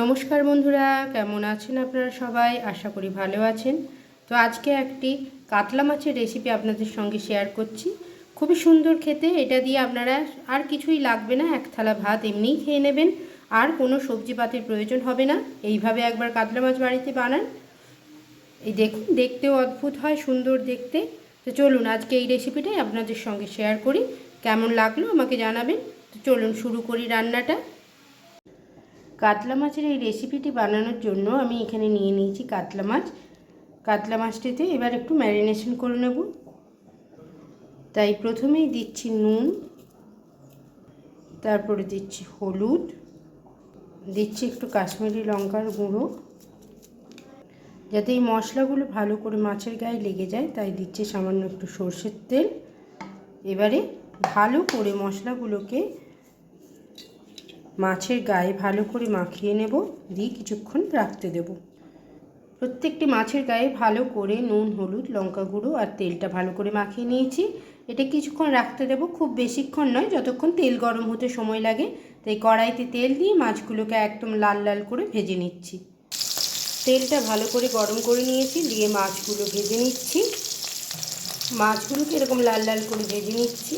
নমস্কার বন্ধুরা, কেমন আছেন আপনারা সবাই? আশা করি ভালো আছেন। তো আজকে একটি কাতলা মাছের রেসিপি আপনাদের সঙ্গে শেয়ার করছি। খুবই সুন্দর খেতে, এটা দিয়ে আপনারা আর কিছুই লাগবে না, এক থালা ভাত এমনিই খেয়ে নেবেন। আর কোনো সবজি পাতির প্রয়োজন হবে না, এইভাবে একবার কাতলা মাছ বাড়িতে বানান। এই দেখুন, দেখতেও অদ্ভুত হয়, সুন্দর দেখতে। তো চলুন, আজকে এই রেসিপিটাই আপনাদের সঙ্গে শেয়ার করি। কেমন লাগল আমাকে জানাবেন। তো চলুন, শুরু করি রান্নাটা। কাতলা মাছের এই রেসিপিটি বানানোর জন্য আমি এখানে নিয়ে নিয়েছি কাতলা মাছ। কাতলা মাছটিতে এবার একটু ম্যারিনেশন করে নেব। তাই প্রথমেই দিচ্ছি নুন, তারপরে দিচ্ছি হলুদ, দিচ্ছি একটু কাশ্মীরি লঙ্কার গুঁড়ো। যাতে এই মশলাগুলো ভালো করে মাছের গায়ে লেগে যায়, তাই দিচ্ছি সামান্য একটু সর্ষের তেল। এবারে ভালো করে মশলাগুলোকে মাছের গায়ে ভালো করে মাখিয়ে নেব, দিয়ে কিছুক্ষণ রাখতে দেব। প্রত্যেকটি মাছের গায়ে ভালো করে নুন, হলুদ, লঙ্কা গুঁড়ো আর তেলটা ভালো করে মাখিয়ে নিয়েছি। এটা কিছুক্ষণ রাখতে দেব, খুব বেশিক্ষণ নয়, যতক্ষণ তেল গরম হতে সময় লাগে। তাই কড়াইতে তেল দিয়ে মাছগুলোকে একদম লাল লাল করে ভেজে নিচ্ছি। তেলটা ভালো করে গরম করে নিয়েছি, দিয়ে মাছগুলো ভেজে নিচ্ছি। মাছগুলোকে এরকম লাল লাল করে ভেজে নিচ্ছি।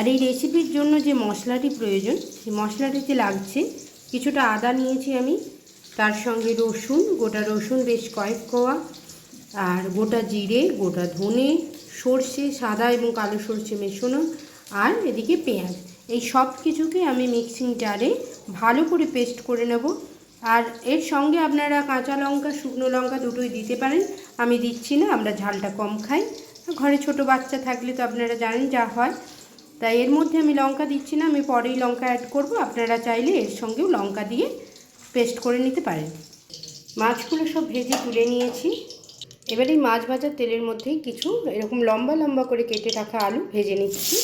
আর এই রেসিপির জন্য যে মশলাটি প্রয়োজন, সেই মশলাটিতে লাগছে কিছুটা আদা নিয়েছি আমি, তার সঙ্গে রসুন, গোটা রসুন বেশ কয়েক কোয়া, আর গোটা জিরে, গোটা ধনে, সর্ষে, সাদা এবং কালো সর্ষে মেশানো, আর এদিকে পেঁয়াজ। এই সব কিছুকে আমি মিক্সিং জারে ভালো করে পেস্ট করে নেব। আর এর সঙ্গে আপনারা কাঁচা লঙ্কা, শুকনো লঙ্কা দুটোই দিতে পারেন। আমি দিচ্ছি না, আমরা ঝালটা কম খাই। ঘরে ছোট বাচ্চা থাকলে তো আপনারা জানেন যা হয়। তাই এর মধ্যে আমি লঙ্কা দিচ্ছি না, আমি পরেই লঙ্কা অ্যাড করব। আপনারা চাইলে এর সঙ্গেও লঙ্কা দিয়ে পেস্ট করে নিতে পারেন। মাছগুলো সব ভেজে তুলে নিয়েছি। এবার এই মাছ ভাজার তেলের মধ্যেই কিছু এরকম লম্বা লম্বা করে কেটে রাখা আলু ভেজে নিচ্ছি।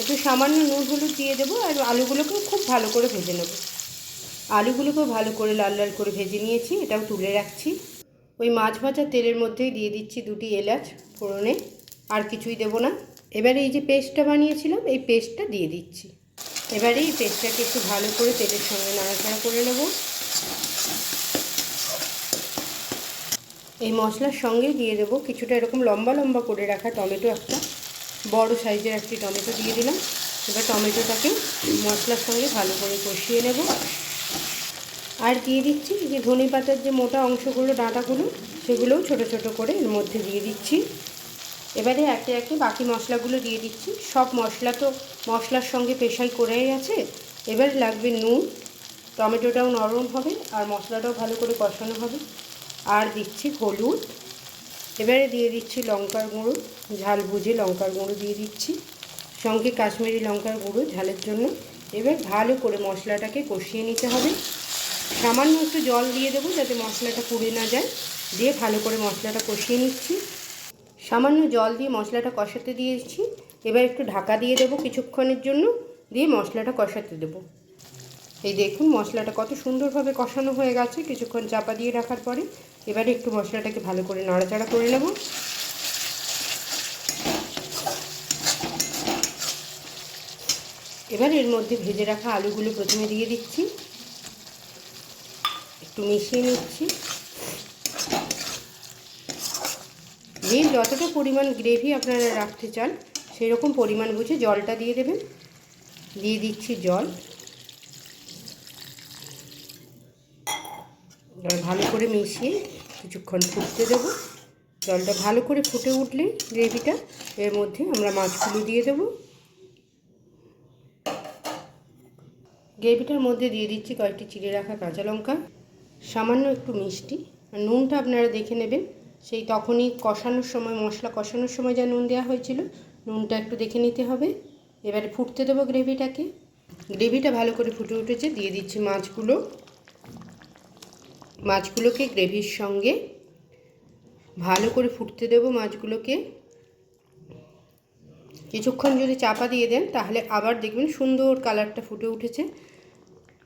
একটু সামান্য নুন হলুদ দিয়ে দেবো আর আলুগুলোকেও খুব ভালো করে ভেজে নেব। আলুগুলোকেও ভালো করে লাল লাল করে ভেজে নিয়েছি, এটাও তুলে রাখছি। ওই মাছ ভাজার তেলের মধ্যেই দিয়ে দিচ্ছি দুটি এলাচ ফোড়নে। আর কিছুই দেব না। এবারে এই যে পেস্টটা বানিয়েছিলাম, এই পেস্টটা দিয়ে দিচ্ছি। এবারে এই পেস্টটাকে একটু ভালো করে তেলের সঙ্গে নাড়াচাড়া করে নেব। এই মশলার সঙ্গে দিয়ে দেব কিছুটা এরকম লম্বা লম্বা করে রাখা টমেটো একটা। বড় সাইজের একটি টমেটো দিয়ে দিলাম। এবার টমেটোটাকে মশলার সঙ্গে ভালো করে কষিয়ে নেব। আর দিয়ে দিচ্ছি যে ধনে পাতার যে মোটা অংশগুলো, ডাঁটাগুলো, সেগুলোও ছোট ছোট করে এর মধ্যে দিয়ে দিচ্ছি। এবারে একে একে বাকি মশলাগুলো দিয়ে দিচ্ছি। সব মশলা তো মশলার সঙ্গে পেশাই করেই আছে। এবার লাগবে নুন। টমেটোটাও নরম হবে আর মশলাটাও ভালো করে কষানো হবে। আর দিচ্ছি হলুদ। এবারে দিয়ে দিচ্ছি লঙ্কার গুঁড়ো। ঝাল বুঝে লঙ্কার গুঁড়ো দিয়ে দিচ্ছি। সঙ্গে কাশ্মীরি লঙ্কার গুঁড়ো ঝালের জন্য। এবার ভালো করে মশলাটাকে কষিয়ে নিতে হবে। সামান্য একটু জল দিয়ে দেবো যাতে মশলাটা পুড়ে না যায়। দিয়ে ভালো করে মশলাটা কষিয়ে নিচ্ছি। সামান্য জল দিয়ে মশলাটা কষাতে দিয়েছি। এবার একটু ঢাকা দিয়ে দেবো কিছুক্ষণের জন্য, দিয়ে মশলাটা কষাতে দেবো। এই দেখুন, মশলাটা কত সুন্দরভাবে কষানো হয়ে গেছে, কিছুক্ষণ চাপা দিয়ে রাখার পরে এবারে একটু মশলাটাকে ভালো করে নাড়াচাড়া করে নেব। এবার এর মধ্যে ভেজে রাখা আলুগুলো প্রথমে দিয়ে দিচ্ছি। একটু মিশিয়ে নিচ্ছি। যে যতটা পরিমাণ গ্রেভি আপনারা রাখতে চান সেই রকম পরিমাণ বুঝে জলটা দিয়ে দেবেন। দিয়ে দিচ্ছি জল। ভালো করে মিশিয়ে কিছুক্ষণ ফুটতে দেব। জলটা ভালো করে ফুটে উঠলে গ্রেভিটা এর মধ্যে আমরা মাছগুলো দিয়ে দেব। গ্রেভিটার মধ্যে দিয়ে দিচ্ছি কয়েকটি চিড়ে রাখা কাঁচা লঙ্কা, সামান্য একটু মিষ্টি। আর নুনটা আপনারা দেখে নেবেন। সেই তখনই কষানোর সময়, মশলা কষানোর সময় যা নুন দেওয়া হয়েছিল, নুনটা একটু দেখে নিতে হবে। এবারে ফুটতে দেবো গ্রেভিটাকে। গ্রেভিটা ভালো করে ফুটে উঠেছে, দিয়ে দিচ্ছি মাছগুলো। মাছগুলোকে গ্রেভির সঙ্গে ভালো করে ফুটতে দেবো মাছগুলোকে। কিছুক্ষণ যদি চাপা দিয়ে দেন, তাহলে আবার দেখবেন সুন্দর কালারটা ফুটে উঠেছে।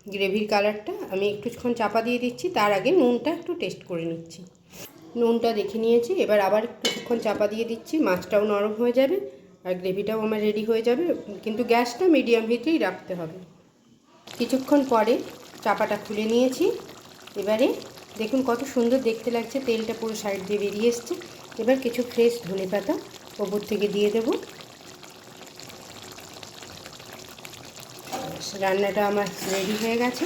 গ্রেভির কালারটা আমি একটুক্ষণ চাপা দিয়ে দিচ্ছি, তার আগে নুনটা একটু টেস্ট করে নিচ্ছি। নুনটা দেখে নিয়েছি, এবার আবার কিছুক্ষণ চাপা দিয়ে দিচ্ছি, মাছটাও নরম হয়ে যাবে আর গ্রেভিটাও আমার রেডি হয়ে যাবে, কিন্তু গ্যাসটা মিডিয়াম হিটেই রাখতে হবে। কিছুক্ষণ পরে চাপাটা খুলে নিয়েছি, এবারে দেখুন কত সুন্দর দেখতে লাগছে, তেলটা পুরো সাইড দিয়ে বেরিয়ে এসছে। এবার কিছু ফ্রেশ ধনে পাতা ওপর থেকে দিয়ে দেব। রান্নাটা আমার রেডি হয়ে গেছে,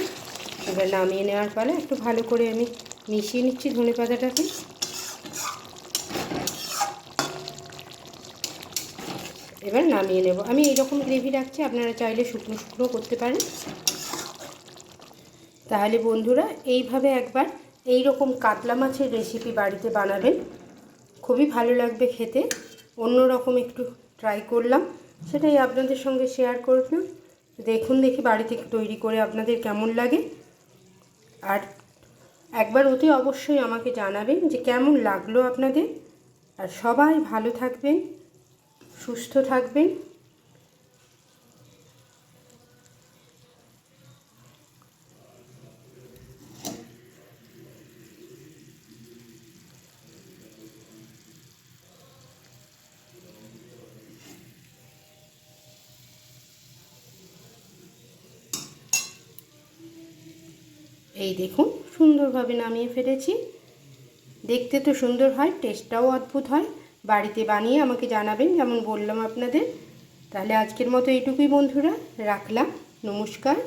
এবার নামিয়ে নেওয়ার পরে একটু ভালো করে আমি মিশিয়ে নিচ্ছি ধনে পাতাটাকে। এবার নামিয়ে নেব। আমি এইরকম গ্রেভি রাখছি, আপনারা চাইলে শুকনো শুকনো করতে পারেন। তাহলে বন্ধুরা, এইভাবে একবার এই রকম কাতলা মাছের রেসিপি বাড়িতে বানাবেন। খুবই ভালো লাগবে খেতে। অন্য রকম একটু ট্রাই করলাম। সেটাই আপনাদের সঙ্গে শেয়ার করলাম। দেখুন দেখি বাড়িতে তৈরি করে আপনাদের কেমন লাগে। আর একবার অতি অবশ্যই আমাকে জানাবেন যে কেমন লাগল আপনাদের। আর সবাই ভালো থাকবেন। সুস্থ থাকবেন। এই দেখুন সুন্দরভাবে নামিয়ে ফেলেছি। দেখতে তো সুন্দর হয় টেস্টটাও অদ্ভুত হয়। বাড়িতে বানিয়ে আমাকে জানাবেন যেমন বললাম আপনাদের। তাহলে আজকের মতো এইটুকুই বন্ধুরা রাখলাম নমস্কার।